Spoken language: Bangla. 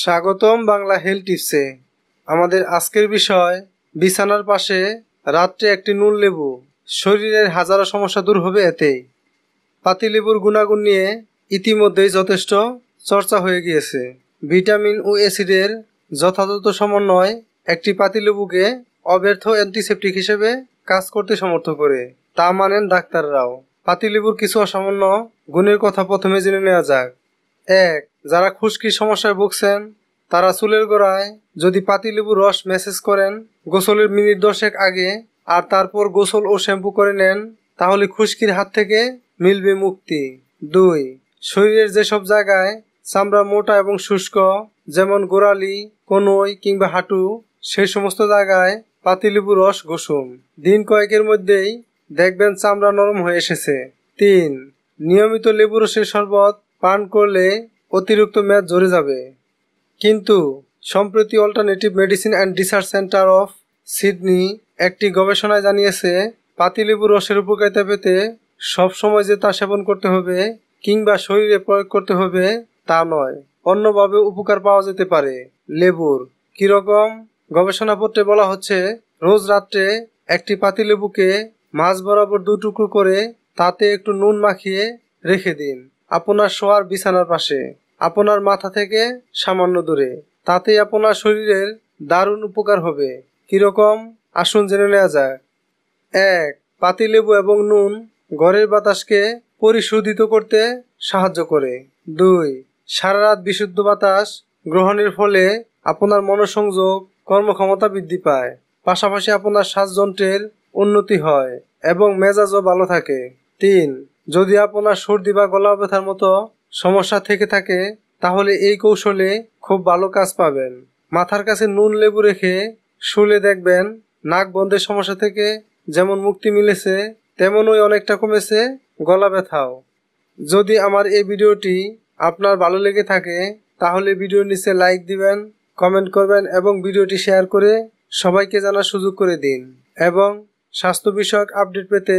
স্বাগতম বাংলা হেলথ টিপসে। আমাদের আজকের বিষয়, বিছানার পাশে রাত্রে একটি নুন লেবু। শরীরের হাজারো সমস্যা দূর হবে এতেই পাতিলেবুর গুণাগুণ নিয়ে ইতিমধ্যেই যথেষ্ট চর্চা হয়ে গিয়েছে। ভিটামিন ও অ্যাসিডের যথাযথ সমন্বয় একটি পাতিলেবুকে অব্যর্থ অ্যান্টিসেপটিক হিসেবে কাজ করতে সমর্থ করে, তা মানেন ডাক্তাররাও। পাতিলেবুর কিছু অসামান্য গুণের কথা প্রথমে জেনে নেওয়া যাক। এক, যারা খুশকির সমস্যায় ভুগছেন, তারা চুলের গোড়ায় যদি পাতিলেবুর রস মেসেজ করেন গোসলের মিনিট দশেক আগে আর তারপর গোসল ও শ্যাম্পু করে নেন, তাহলে খুশকির হাত থেকে মিলবে মুক্তি। দুই, শরীরের যেসব জায়গায় চামড়া মোটা এবং শুষ্ক, যেমন গোড়ালি, কনই কিংবা হাঁটু, সেই সমস্ত জায়গায় পাতিলেবু রস ঘষুন দিন কয়েকের মধ্যেই দেখবেন চামড়া নরম হয়ে এসেছে। তিন, নিয়মিত লেবু রসের শরবত পান করলে অতিরিক্ত মেয়াদ জড়ে যাবে। কিন্তু সম্প্রতি alternative medicine and research centre of Sydney একটি গবেষণায় জানিয়েছে পাতিলেবু রসের উপকারিতা পেতে সবসময় যে তা সেবন করতে হবে কিংবা শরীরে প্রয়োগ করতে হবে তা নয়, অন্যভাবে উপকার পাওয়া যেতে পারে। লেবুর কীরকম? গবেষণাপত্রে বলা হচ্ছে, রোজ রাত্রে একটি পাতিলেবুকে মাছ বরাবর দু টুকরো করে তাতে একটু নুন মাখিয়ে রেখে দিন। আপনার শোয়ার বিছানার পাশে, আপনার মাথা থেকে সামান্য দূরে। তাতে আপনার শরীরের দারুণ উপকার হবে। কীরকম? আসুন জেনে নেওয়া যাক। এক পাতিলেবু এবং নুন ঘরের বাতাসকে পরিশোধিত করতে সাহায্য করে। দুই সারা রাত বিশুদ্ধ বাতাস গ্রহণের ফলে আপনার মনোসংযোগ কর্মক্ষমতা বৃদ্ধি পায়। পাশাপাশি আপনার শ্বাসযন্ত্রের উন্নতি হয় এবং মেজাজও ভালো থাকে। তিন যদি আপনার সর্দি বা গলা ব্যথার মতো সমস্যা থেকে থাকে, তাহলে এই কৌশলে খুব ভালো কাজ পাবেন। মাথার কাছে নুন, লেবু রেখে শুলে দেখবেন, নাক বন্ধের সমস্যা থেকে যেমন মুক্তি মিলেছে, তেমনই অনেকটা কমেছে গলা ব্যথাও। যদি আমার এই ভিডিওটি আপনার ভালো লেগে থাকে, তাহলে ভিডিওর নিচে লাইক দিবেন, কমেন্ট করবেন এবং ভিডিওটি শেয়ার করে সবাইকে জানার সুযোগ করে দিন। এবং স্বাস্থ্য বিষয়ক আপডেট পেতে